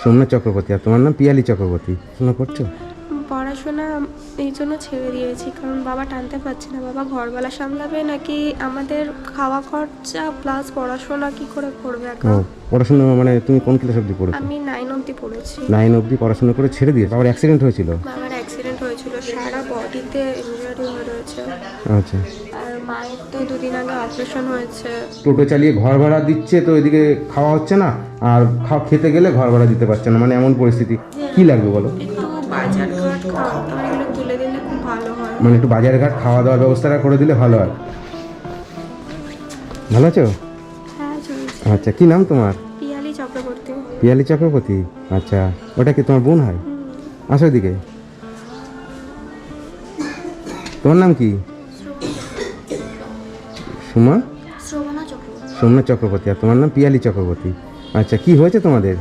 সোমনাথ চক্রবর্তী আর তোমার নাম পিয়ালি চক্রবর্তী। শোনা করছ পড়াশোনা এই জন্য ছেড়ে দিয়েছি কারণ বাবা টানতে পারছে না। বাবা ঘরবেলা সামলাবে নাকি আমাদের খাওয়া খরচা প্লাস পড়াশোনা কি করে করবে এখন পড়াশোনা মানে তুমি কোন ক্লাস অবধি পড়েছো? আমি নাইন অবধি পড়েছি। নাইন অবধি পড়াশোনা করে ছেড়ে দিয়েছ? আবার অ্যাক্সিডেন্ট হয়েছিল? বাবার অ্যাক্সিডেন্ট হয়েছিল সারা বডিতে ইনজুরি হয়ে রয়েছে। আচ্ছা। আর মায়ের তো দুদিন আগে অপারেশন হয়েছে। টোটো চালিয়ে ঘর ভাড়া দিচ্ছে তো এদিকে খাওয়া হচ্ছে না? আর খাওয়া খেতে গেলে ঘর ভাড়া দিতে পারছে না মানে এমন পরিস্থিতি। কি লাগবে বলো? মানে একটু বাজার ঘাট খাওয়া দাওয়ার ব্যবস্থাটা করে দিলে ভালো হয়। ভালো আছো? হ্যাঁ আচ্ছা কি নাম তোমার? পিয়ালি চক্রবর্তী। আচ্ছা ওটা কি তোমার বোন হয়? আসো এদিকে। তোমার নাম কি? সুমা? সোমনাথ চক্রবর্তী আর তোমার নাম পিয়ালি চক্রবর্তী। আচ্ছা কি হয়েছে তোমাদের?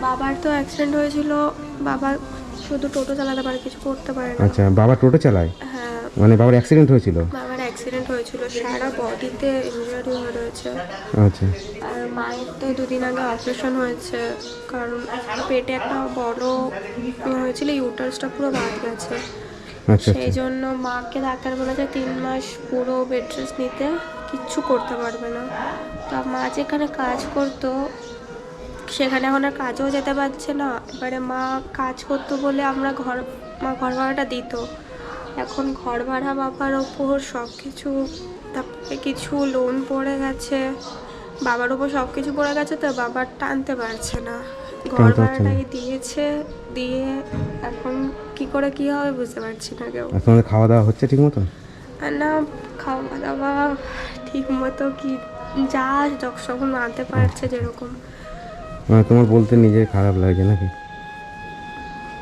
বাবার তো অ্যাক্সিডেন্ট হয়েছিল। বাবা শুধু টোটো চালাতে পারে কিছু করতে পারে না। আচ্ছা বাবা টোটো চালায়? হ্যাঁ। মানে বাবার অ্যাক্সিডেন্ট হয়েছিল? বাবার অ্যাক্সিডেন্ট হয়েছিল। সারা বডিতে ইনজুরি হয়ে রয়েছে। আচ্ছা। আর মায়ের তো দুদিন আগে অপারেশন হয়েছে। কারণ পেটে একটা বড় ইয়ে হয়েছিল ইউটার্সটা পুরো বাদ গেছে। আচ্ছা সেই আচ্ছা জন্য মাকে ডাক্তার বলেছে তিন মাস পুরো বেড রেস্ট নিতে। কিচ্ছু করতে পারবে না। তা মা যেখানে কাজ করতো সেখানে এখন আর কাজেও যেতে পারছে না। এবারে মা কাজ করতো বলে আমরা ঘর মা ঘর ভাড়াটা দিত। এখন ঘর ভাড়া বাবার ওপর সব কিছু তারপরে কিছু লোন পড়ে গেছে। বাবার ওপর সব কিছু পড়ে গেছে তো বাবার টানতে পারছে না। ঘর ভাড়াটাই দিয়েছে দিয়ে এখন কি করে কি হবে বুঝতে পারছি না কেউ। খাওয়া দাওয়া হচ্ছে ঠিক মতো না খাওয়া দাওয়া ঠিক মতো কি যা যখন আনতে পারছে যেরকম। মানে তোমার বলতে নিজে খারাপ লাগছে নাকি?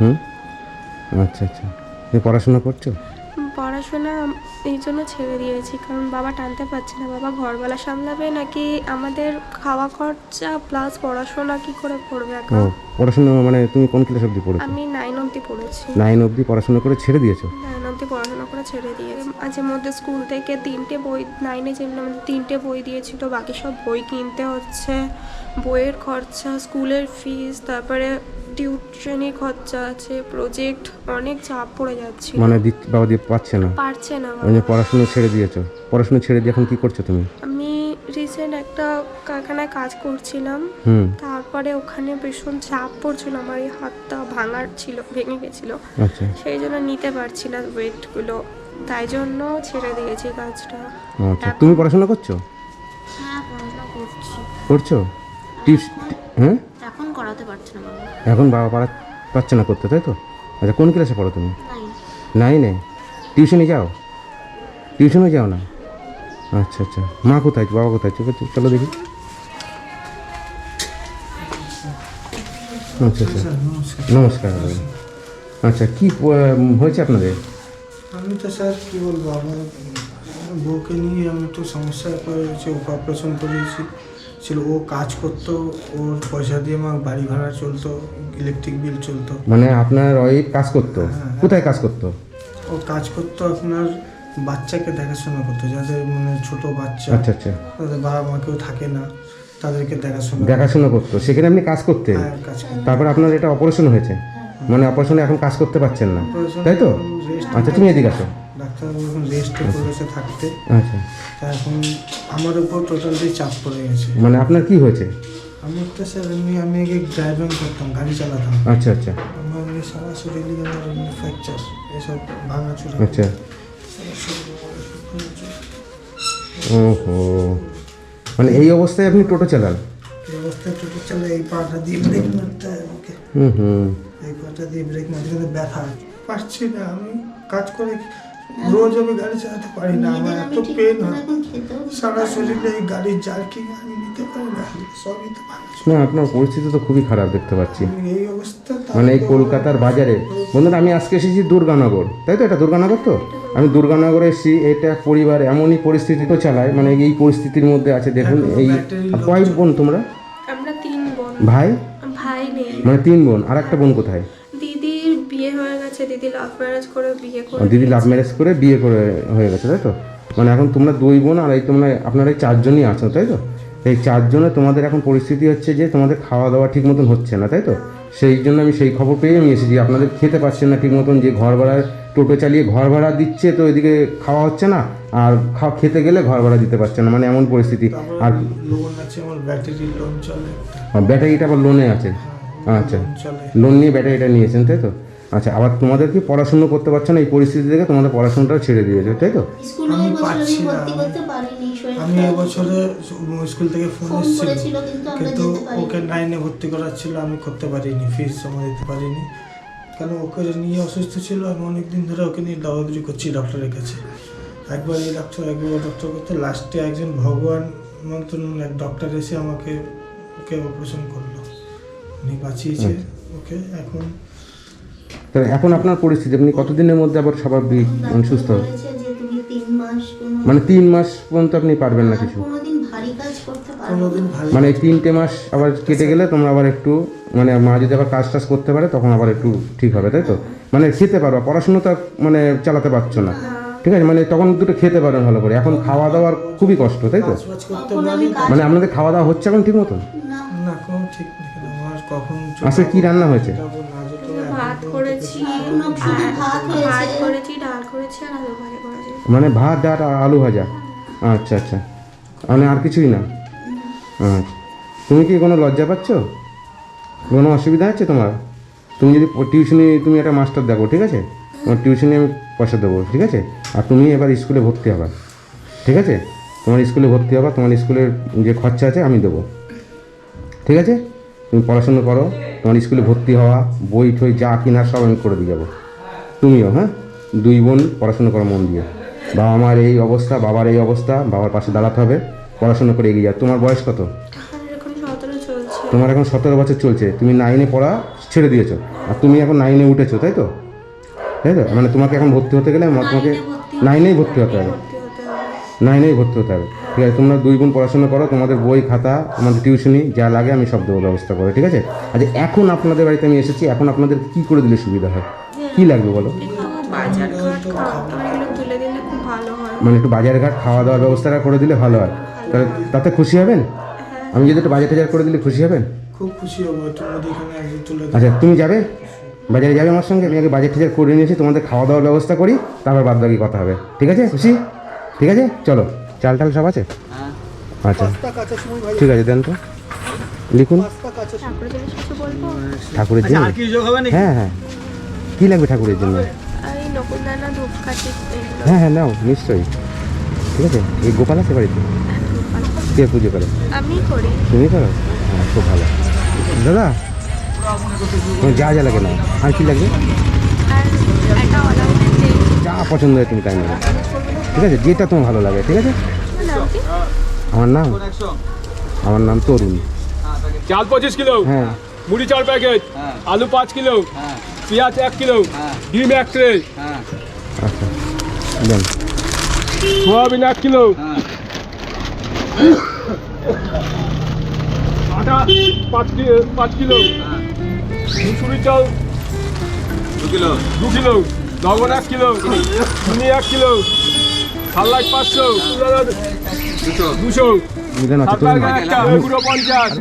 হুম? আচ্ছা আচ্ছা। তুমি পড়াশোনা করছ? পড়াশোনা এই জন্য ছেড়ে দিয়েছি কারণ বাবা টানতে পারছে না। বাবা ঘরবেলা সামলাবে নাকি আমাদের খাওয়া খরচা প্লাস পড়াশোনা কি করে করবে এখন পড়াশোনা মানে তুমি কোন ক্লাস অবধি পড়েছো? আমি নাইন অব্দি পড়েছি। নাইন অবধি পড়াশোনা করে ছেড়ে দিয়েছ? নাইন অব্দি পড়াশোনা করে ছেড়ে দিয়ে মাঝে মধ্যে স্কুল থেকে তিনটে বই নাইনে যেমন আমাদের তিনটে বই দিয়েছিল বাকি সব বই কিনতে হচ্ছে। বইয়ের খরচা স্কুলের ফিস তারপরে টিউশনি খরচা আছে প্রজেক্ট অনেক চাপ পড়ে যাচ্ছে। মানে বাবা দিয়ে পাচ্ছে না? পারছে না বাবা। পড়াশোনা ছেড়ে দিয়েছ। পড়াশোনা ছেড়ে দিয়ে এখন কি করছ তুমি? আমি রিসেন্ট একটা কারখানায় কাজ করছিলাম। হুম। তারপরে ওখানে ভীষণ চাপ পড়ছিল আমার এই হাতটা ভাঙার ছিল ভেঙে গেছিল। আচ্ছা। সেই জন্য নিতে পারছি না ওয়েটগুলো তাই জন্য ছেড়ে দিয়েছি কাজটা। আচ্ছা। তুমি পড়াশোনা করছ? হ্যাঁ পড়াশোনা করছি। করছ? টিউশ হ্যাঁ? এখন করাতে পারছি না বাবা এখন বাবা পারা পাচ্ছে না করতে তাই তো? আচ্ছা কোন ক্লাসে পড়ো তুমি? নাই নাইনে টিউশনে যাও? টিউশনে যাও না? আচ্ছা আচ্ছা। মা কোথায়? বাবা কোথায়? চলো চলো দেখি। আচ্ছা আচ্ছা। নমস্কার দাদা। আচ্ছা কি হয়েছে আপনাদের? আমি তো স্যার কী বলব? আমার বউকে নিয়ে আমি একটু সমস্যায় পড়েছি ওকে অপারেশন করিয়েছি। ছিল ও কাজ করতো ওর পয়সা দিয়ে আমার বাড়ি ভাড়া চলতো ইলেকট্রিক বিল চলতো। মানে আপনার ওয়াইফ কাজ করতো? কোথায় কাজ করতো? ও কাজ করতো আপনার বাচ্চাকে দেখাশোনা করতো যাদের মানে ছোট বাচ্চা। আচ্ছা আচ্ছা। তাদের বাবা মা কেউ থাকে না তাদেরকে দেখাশোনা দেখাশোনা করতো। সেখানে আপনি কাজ করতেন হ্যাঁ, কাজ করতো। তারপর আপনার এটা অপারেশন হয়েছে? মানে অপারেশনে এখন কাজ করতে পারছেন না। তাই তো? আচ্ছা তুমি এদিকে আসো। ডাক্তার এখন রেস্টে করেছে থাকতে। আচ্ছা। তা এখন আমার উপর টোটালি চাপ পড়ে গেছে। মানে আপনার কি হয়েছে? আমার তো স্যার এমনি আমি আগে ড্রাইভিং করতাম গাড়ি চালাতাম। আচ্ছা আচ্ছা। আমার সারা শরীরে আমার ফ্র্যাকচার এসব ভাঙাচুরা। আচ্ছা। ওহো। মানে এই অবস্থায় আপনি টোটো চালান? এই অবস্থায় টোটো চালে এই পাটা দিয়ে ব্রেক মারতে হয় আমাকে। হুম হুম। এই পাটা দিয়ে ব্রেক মারতে ব্যথা পারছি না আমি কাজ করে রোজ আমি গাড়ি চালাতে পারি না আমার এত পেন হয়। সারা শরীরে এই গাড়ির জার্কিং আমি নিতে পারি না সবই তো না। আপনার পরিস্থিতি তো খুবই খারাপ দেখতে পাচ্ছি। এই অবস্থা মানে এই কলকাতার বাজারে। বন্ধুরা আমি আজকে এসেছি দুর্গানগর। তাই তো এটা দুর্গানগর তো? আমি দুর্গানগরে এসেছি এটা পরিবার এমনই পরিস্থিতি তো চালায় মানে এই পরিস্থিতির মধ্যে আছে দেখুন এই কয় বোন তোমরা? আমরা তিন বোন। ভাই? ভাই নেই মানে তিন বোন আর একটা বোন কোথায়? গেছে দিদি লাভ ম্যারেজ করে বিয়ে করে দিদি লাভ ম্যারেজ করে বিয়ে করে হয়ে গেছে তাই তো? মানে এখন তোমরা দুই বোন আর এই তোমরা আপনারা এই চারজনই আছো তাই তো? এই চারজনে তোমাদের এখন পরিস্থিতি হচ্ছে যে তোমাদের খাওয়া দাওয়া ঠিক মতন হচ্ছে না তাই তো? সেই জন্য আমি সেই খবর পেয়ে আমি এসেছি আপনাদের খেতে পারছেন না ঠিক মতন যে ঘর ভাড়ায় টোটো চালিয়ে ঘর ভাড়া দিচ্ছে তো এদিকে খাওয়া হচ্ছে না আর খাওয়া খেতে গেলে ঘর ভাড়া দিতে পারছে না মানে এমন পরিস্থিতি। আর ব্যাটারিটা আবার লোনে আছে। আচ্ছা। লোন লোন নিয়ে ব্যাটারিটা নিয়েছেন তাই তো? আচ্ছা আবার তোমাদের কি পড়াশুনো করতে পারছ না? এই পরিস্থিতি থেকে তোমাদের পড়াশোনাটাও ছেড়ে দিয়েছে তাই তো? আমি পারছি না। আমি এবছরে স্কুল থেকে ফোন এসেছিল। কিন্তু আমরা কিন্তু যেতে পারিনি। ওকে নাইনে ভর্তি করার ছিল আমি করতে পারিনি ফিস জমা দিতে পারিনি। কেন ওকে নিয়ে অসুস্থ ছিল? আমি অনেক দিন ধরে ওকে নিয়ে দৌড়াদৌড়ি করছি ডক্টরের কাছে। একবার এই ডক্টর একবার ডক্টর করতে লাস্টে একজন ভগবান মতন এক ডক্টর এসে আমাকে ওকে অপারেশন করল। উনি বাঁচিয়েছে ওকে এখন তো এখন আপনার পরিস্থিতি আপনি কতদিনের মধ্যে আবার স্বাভাবিক মানে সুস্থ হবে মানে তিন মাস পর্যন্ত আপনি পারবেন না কিছু? কোনোদিন ভারী কাজ করতে পারবে না। কোনোদিন ভালো মানে তিনটে মাস আবার কেটে গেলে তোমরা আবার একটু মানে মা যদি আবার কাজ টাজ করতে পারে তখন আবার একটু ঠিক হবে তাই তো? মানে খেতে পারবা পড়াশুনো তো আর মানে চালাতে পারছ না। ঠিক আছে মানে তখন দুটো খেতে পারেন ভালো করে। এখন খাওয়া দাওয়ার খুবই কষ্ট তাই তো? পারি মানে আপনাদের খাওয়া দাওয়া হচ্ছে এখন ঠিক মতন? না। না কোনো ঠিক নেই কেন আমার কখন আজকে কি রান্না হয়েছে? ভাত করেছি ভাত ভাত করেছি ডাল করেছি আর আলু ভাজি করেছি। মানে ভাত ডাল আর আলু ভাজা? আচ্ছা আচ্ছা। মানে আর কিছুই না? আচ্ছা। তুমি কি কোনো লজ্জা পাচ্ছ? কোনো অসুবিধা আছে তোমার? তুমি যদি টিউশনি তুমি একটা মাস্টার দেখো ঠিক আছে? তোমার টিউশনি আমি পয়সা দেবো ঠিক আছে? আর তুমি এবার স্কুলে ভর্তি হবা ঠিক আছে? তোমার স্কুলে ভর্তি হবা তোমার স্কুলের যে খরচা আছে আমি দেবো ঠিক আছে? তুমি পড়াশুনো করো তোমার স্কুলে ভর্তি হওয়া বই ঠই যা কিনা সব আমি করে দিয়ে যাব। তুমিও হ্যাঁ? দুই বোন পড়াশুনো করো মন দিয়ে। বাবা মার এই অবস্থা বাবার এই অবস্থা বাবার পাশে দাঁড়াতে হবে পড়াশুনো করে এগিয়ে যাও। তোমার বয়স কত? তোমার এখন সতেরো বছর চলছে। তুমি নাইনে পড়া ছেড়ে দিয়েছ। আর তুমি এখন নাইনে উঠেছো তাই তো? তাই তো? মানে তোমাকে এখন ভর্তি হতে গেলে তোমাকে নাইনেই ভর্তি হতে হবে। নাইনেই ভর্তি হতে হবে। ঠিক আছে তোমরা দুই বোন পড়াশোনা করো তোমাদের বই খাতা তোমাদের টিউশনি যা লাগে আমি সব দেবো ব্যবস্থা করে ঠিক আছে? আচ্ছা এখন আপনাদের বাড়িতে আমি এসেছি এখন আপনাদের কি করে দিলে সুবিধা হয়? কি লাগবে বলো? মানে একটু বাজার ঘাট খাওয়া দাওয়ার ব্যবস্থাটা করে দিলে ভালো হয়। তাহলে তাতে খুশি হবেন? আমি যদি একটু বাজার টাজার করে দিলে খুশি হবেন? খুব খুশি হব। আচ্ছা তুমি যাবে? বাজারে যাবে আমার সঙ্গে? আমি আগে বাজার টাজার করে নিয়েছি তোমাদের খাওয়া দাওয়ার ব্যবস্থা করি তারপর বাদ বাকি কথা হবে। ঠিক আছে খুশি? ঠিক আছে? চলো। চাল টাল সব আছে? আচ্ছা। ঠিক আছে দেন তো। লিখুন। ঠাকুরের জন্য হ্যাঁ হ্যাঁ। কী লাগবে ঠাকুরের জন্য? হ্যাঁ হ্যাঁ নাও নিশ্চয়ই। ঠিক আছে? এই গোপাল আছে বাড়িতে? কে পুজো করে? তুমি করো? হ্যাঁ খুব ভালো। দাদা যা যা লাগে না আর কি লাগবে? যা পছন্দ হয় তুমি তাই নেবে ঠিক আছে? যেটা তোমার ভালো লাগে ঠিক আছে? আমার নাম? আমার নাম তরুণ। চাল পঁচিশ কিলো হ্যাঁ। মুড়ি চার প্যাকেট আলু পাঁচ কিলো পেঁয়াজ এক কিলো ডিম এক ট্রে। আচ্ছা দেন। সোয়াবিন এক কিলো। আটা পাঁচ কিলো পাঁচ কিলো। মুসুরি চাল দু কিলো। দু কিলো। লবণ এক কিলো। চিনি এক কিলো। সাল্লাদ পাঁচশো। দুশো। তরুণ একটা এগুলো পঞ্চাশ।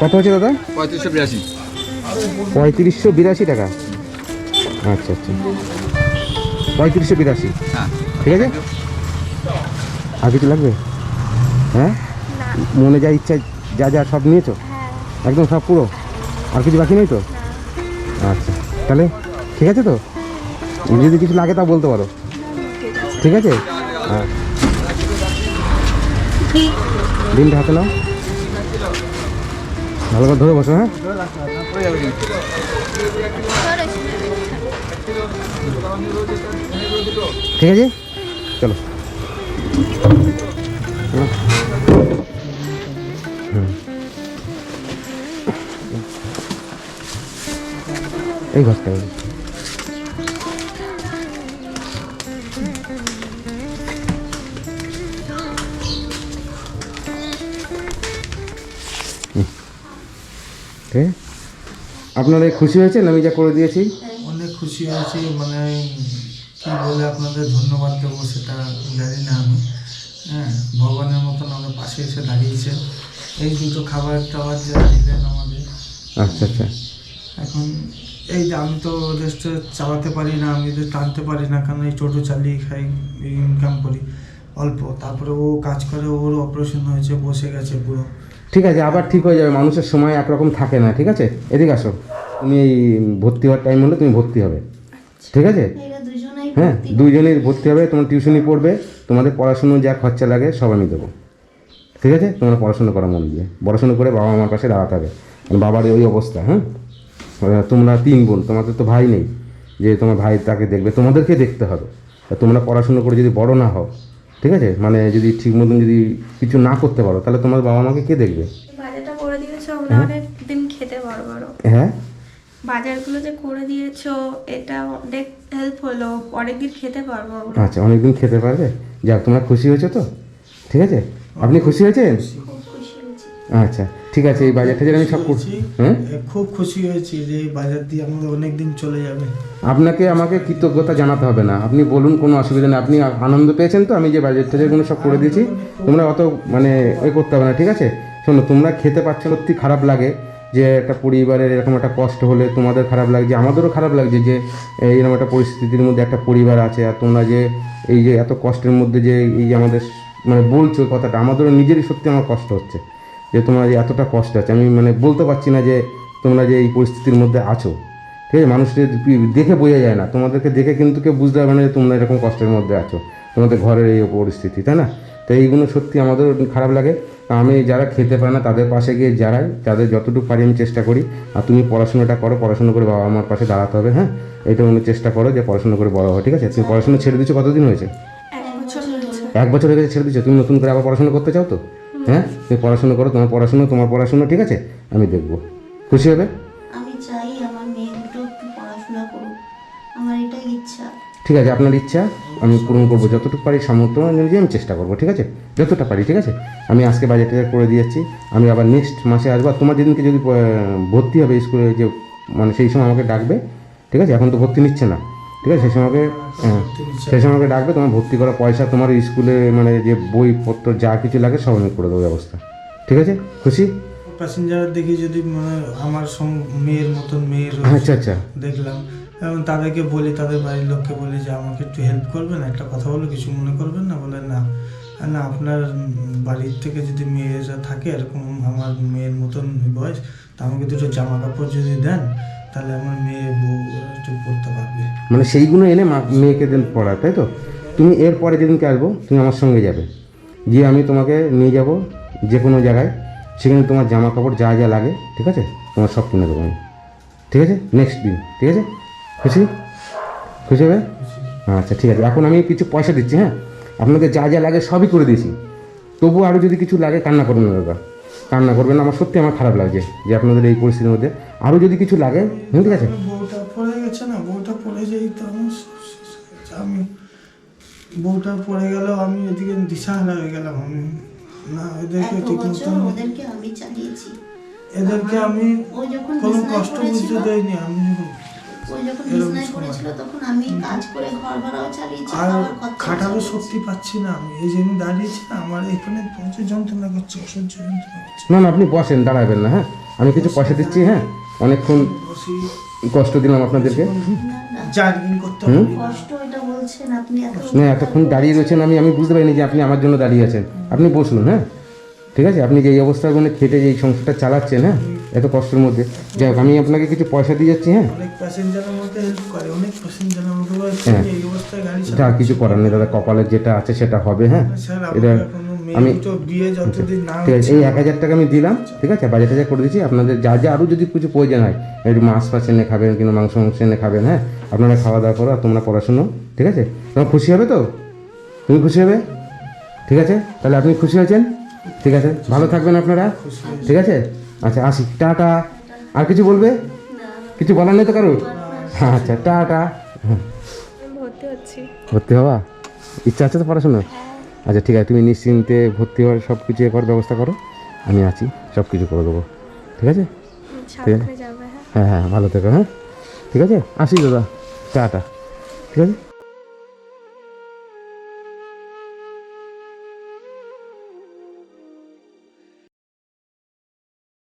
কত হচ্ছে দাদা? পঁয়ত্রিশশো বিরাশি। পঁয়ত্রিশশো বিরাশি টাকা। আচ্ছা আচ্ছা। পঁয়ত্রিশশো বিরাশি। হ্যাঁ। ঠিক আছে? আর কিছু লাগবে? হ্যাঁ? মনে যা ইচ্ছা যা যা সব নিয়েছো? হ্যাঁ। একদম সব পুরো? আর কিছু বাকি নেই তো? আচ্ছা তাহলে ঠিক আছে তো? যদি কিছু লাগে তা বলতে পারো। ঠিক আছে? হ্যাঁ। দিনটা হাতে নাও। ভালো করে ধরে বসো হ্যাঁ? ঠিক আছে? চলো। এই ঘরটা আপনারা খুশি হয়েছেন? আমি যা করে দিয়েছি। অনেক খুশি হয়েছি মানে কি বলে আপনাদের ধন্যবাদ দেবো সেটা জানি না আমি। হ্যাঁ ভগবানের মতন আমাদের পাশে এসে দাঁড়িয়েছে। এই দুটো খাবার টাবার যা দিলেন আমাদের। আচ্ছা আচ্ছা। এখন এই যে আমি তো রেস্টুরেন্ট চালাতে পারি না আমি তো টানতে পারি না কারণ এই টোটো চালিয়ে খাই ইনকাম করি। অল্প তারপরে ও কাজ করে ওর অপারেশন হয়েছে বসে গেছে পুরো। ঠিক আছে আবার ঠিক হয়ে যাবে মানুষের সময় একরকম থাকে না ঠিক আছে? এদিকে আসো তুমি এই ভর্তি হওয়ার টাইম হলে তুমি ভর্তি হবে। ঠিক আছে। এরা দুজনেই হ্যাঁ ভর্তি। হবে তোমার টিউশনি পড়বে তোমাদের পড়াশুনো যা খরচা লাগে সব আমি দেবো। ঠিক আছে? তোমরা পড়াশুনো করো মন দিয়ে। পড়াশুনো করে বাবা মার পাশে দাঁড়াতে হবে। বাবার ওই অবস্থা হ্যাঁ? তোমরা তিন বোন তোমাদের তো ভাই নেই। যে তোমার ভাই তাকে দেখবে তোমাদেরকে দেখতে হবে। তোমরা পড়াশুনো করে যদি বড় না হও ঠিক আছে? মানে যদি ঠিক মতন যদি কিছু না করতে পারো তাহলে তোমার বাবা মাকে কে দেখবে? বাজারটা করে দিয়েছ আমরা অনেক দিন খেতে পারব হ্যাঁ? বাজারগুলো যে করে দিয়েছ এটা অনেক হেল্প হলো। অনেকদিন খেতে পারব আমরা। আচ্ছা অনেকদিন খেতে পারবে? যাক তোমরা খুশি হয়েছো তো? ঠিক আছে? আপনি খুশি হয়েছেন? খুব খুশি হয়েছি। আচ্ছা ঠিক আছে এই বাজার থেকে আমি সব করছি হ্যাঁ? খুব খুশি হয়েছি যে এই বাজার দিয়ে আমাদের অনেক দিন চলে যাবে। আপনাকে আমাকে কৃতজ্ঞতা জানাতে হবে না। আপনি বলুন কোনো অসুবিধা নেই। আপনি আনন্দ পেয়েছেন তো? আমি যে বাজেটটা যেগুলো সব করে দিয়েছি তোমরা অত মানে ওই করতে হবে না ঠিক আছে? শোনো তোমরা খেতে পাচ্ছ সত্যি খারাপ লাগে। যে একটা পরিবারের এরকম একটা কষ্ট হলে তোমাদের খারাপ লাগছে, আমাদেরও খারাপ লাগছে যে এইরকম একটা পরিস্থিতির মধ্যে একটা পরিবার আছে আর তোমরা যে এই যে এত কষ্টের মধ্যে যে এই যে আমাদের মানে বলছো কথাটা, আমাদেরও নিজেরই সত্যি আমার কষ্ট হচ্ছে যে তোমরা যে এতটা কষ্ট আছে। আমি মানে বলতে পারছি না যে তোমরা যে এই পরিস্থিতির মধ্যে আছো। ঠিক আছে? মানুষকে দেখে বোঝা যায় না। তোমাদেরকে দেখে কিন্তু কেউ বুঝতে পারবে না যে তোমরা এরকম কষ্টের মধ্যে আছো। তোমাদের ঘরের এই পরিস্থিতি তাই না? তো এইগুলো সত্যি আমাদের খারাপ লাগে। আমি যারা খেতে পারে না তাদের পাশে গিয়ে যারাই তাদের যতটুকু পারি আমি চেষ্টা করি। আর তুমি পড়াশোনাটা করো পড়াশোনা করে বাবা আমার পাশে দাঁড়াতে হবে হ্যাঁ? এটা অন্য চেষ্টা করো যে পড়াশোনা করে বড় হয় ঠিক আছে? তুমি পড়াশোনা ছেড়ে দিচ্ছ কতদিন হয়েছে? এক বছর হয়ে গেছে ছেড়ে দিচ্ছ তুমি নতুন করে আবার পড়াশোনা করতে চাও তো? হ্যাঁ? তুমি পড়াশোনা করো তোমার পড়াশোনা তোমার পড়াশোনা ঠিক আছে? আমি দেখব। খুশি হবে? আমি চাই আমার মেয়ে দুটো পড়াশোনা করুক। আমার এটাই ইচ্ছা। ঠিক আছে আপনার ইচ্ছা? আমি পূরণ করব যতটুকু পারি সামর্থ্য অনুযায়ী আমি চেষ্টা করব ঠিক আছে? যতটা পারি ঠিক আছে? আমি আজকে বাজেট করে দিয়েছি আমি আবার নেক্সট মাসে আসব তোমার যেদিনকে যদি ভর্তি হবে স্কুলে যে মানে সেই সময় আমাকে ডাকবে ঠিক আছে? এখন তো ভর্তি নিচ্ছে না ঠিক আছে? সেই সময় আমাকে হ্যাঁ, সেই সময় আমাকে ডাকবে তোমার ভর্তি করা পয়সা তোমার স্কুলে মানে যে বইপত্র যা কিছু লাগে সব আমি করে দেবো ব্যবস্থা ঠিক আছে? খুশি? প্যাসেঞ্জার দেখি যদি মানে আমার মেয়ের মতন মেয়ের আচ্ছা আচ্ছা। দেখলাম। এবং তাদেরকে বলি, তাদের বাড়ির লোককে বলি যে, আমাকে একটু হেল্প করবেন, একটা কথা বলো, কিছু মনে করবেন না? বলে, না। না, আপনার বাড়ির থেকে যদি মেয়েরা থাকে, এরকম আমার মেয়ের মতন বয়স, তা আমাকে দুটো জামা কাপড় যদি দেন, তাহলে আমার মেয়ে বউ একটু পড়তে পারবে। মানে সেইগুলো এনে মেয়েকে দেন পড়া, তাই তো? তুমি এরপরে যেদিনকে আসব? তুমি আমার সঙ্গে যাবে। গিয়ে আমি তোমাকে নিয়ে যাব যে কোনো জায়গায়, সেখানে তোমার জামা কাপড় যা যা লাগে, ঠিক আছে? তোমার সব কিনে দেবো আমি। ঠিক আছে? নেক্সট দিন ঠিক আছে? খুশি? খুশি হবে? আচ্ছা ঠিক আছে। এখন আমি কিছু পয়সা দিচ্ছি হ্যাঁ? আপনাদের যা যা লাগে সবই করে দিয়েছি। তবু আরও যদি কিছু লাগে কান্না করবেন না দাদা। কান্না করবেন না আমার সত্যি আমার খারাপ লাগছে যে আপনাদের এই পরিস্থিতির মধ্যে। আরও যদি কিছু লাগে হুম, ঠিক আছে? বউটা পড়ে গেছে না বউটা পড়ে যেই তো আমি বউটা পড়ে গেল আমি এদিকে দিশাহারা হয়ে গেলাম আমি। না এদেরকে ঠিক আমি এদেরকে আমি কোনো কষ্ট বুঝতে দেয়নি আমি যখন- ও যখন বিছনায় পড়েছিল তখন আমি কাজ করে ঘর ভাড়াও চালিয়েছি আর খাটারও শক্তি পাচ্ছি না আমি এই যে আমি দাঁড়িয়েছি না আমার এখানে প্রচুর যন্ত্রণা করছে অসহ্য যন্ত্রণা করছে। না না আপনি বসেন দাঁড়াবেন না হ্যাঁ? আমি কিছু পয়সা দিচ্ছি হ্যাঁ? অনেকক্ষণ কষ্ট দিলাম আপনাদেরকে। না, না, জার্কিং করতে হবে। কষ্ট এটা বলছেন আপনি এত না এতক্ষণ দাঁড়িয়ে রয়েছেন আমি আমি বুঝতে পারিনি যে আপনি আমার জন্য দাঁড়িয়ে আছেন। আপনি বসুন হ্যাঁ? ঠিক আছে? আপনি যে এই অবস্থার খেটে যে এই সংসারটা চালাচ্ছেন হ্যাঁ? এত কষ্টের মধ্যে। যাই হোক আমি আপনাকে কিছু পয়সা দিয়ে যাচ্ছি হ্যাঁ? অনেক হেল্প করে অনেক হ্যাঁ। এই অবস্থায় গাড়ি যা কিছু করার নেই দাদা কপালের যেটা আছে সেটা হবে হ্যাঁ? এটা আমি ঠিক আছে এই এক হাজার টাকা আমি দিলাম ঠিক আছে? বাজার টাজার করে দিচ্ছি আপনাদের যা যা আরও যদি কিছু প্রয়োজন হয় একটু মাছ ফাছ এনে খাবেন কিংবা মাংস মাংস এনে খাবেন হ্যাঁ? আপনারা খাওয়া দাওয়া করো আর তোমরা পড়াশুনো ঠিক আছে? তোমার খুশি হবে তো? তুমি খুশি হবে? ঠিক আছে? তাহলে আপনি খুশি হয়েছেন ঠিক আছে? ভালো থাকবেন আপনারা ঠিক আছে? আচ্ছা আসি। টাটা। আর কিছু বলবে? কিছু বলার নেই তো কারও? আচ্ছা টাটা। ভর্তি হচ্ছি। ভর্তি হওয়া? ইচ্ছা আছে তো পড়াশোনার? আচ্ছা ঠিক আছে তুমি নিশ্চিন্তে ভর্তি হওয়ার সব কিছু করার ব্যবস্থা করো। আমি আছি সব কিছু করে দেবো। ঠিক আছে? ঠিক আছে? হ্যাঁ। হ্যাঁ হ্যাঁ ভালো থেকো হ্যাঁ? ঠিক আছে? আসি দাদা। টাটা। ঠিক আছে?